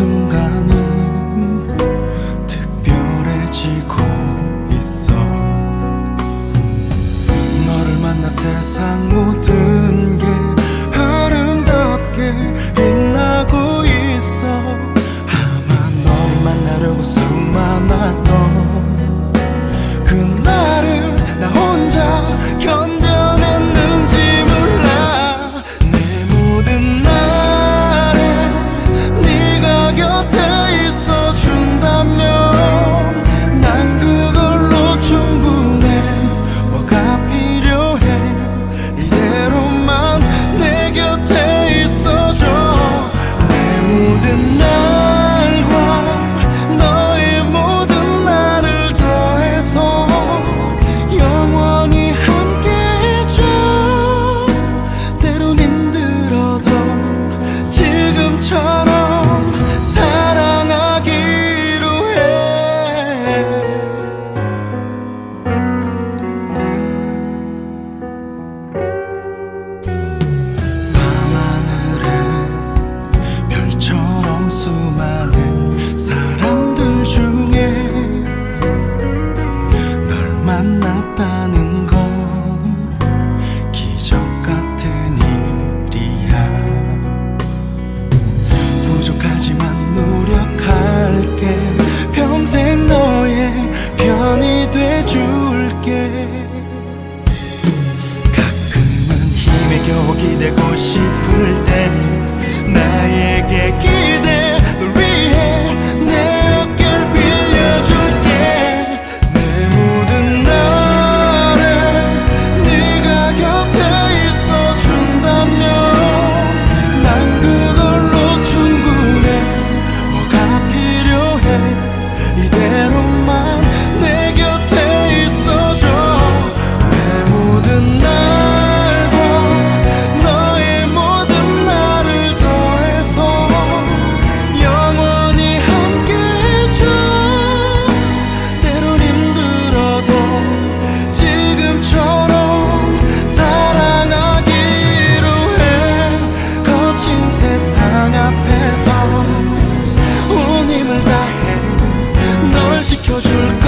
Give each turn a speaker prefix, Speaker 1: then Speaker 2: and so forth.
Speaker 1: 순간은 특별해지고 있어. 너를 만나 세상 모든 만났다는 건 기적 같은 일이야. 부족하지만 노력할게. 평생 너의 편이 돼줄게. 가끔은 힘에 겨우 기대고 싶을 때 나에게 기. 사랑 앞에서 온 힘을 다해 널 지켜줄게.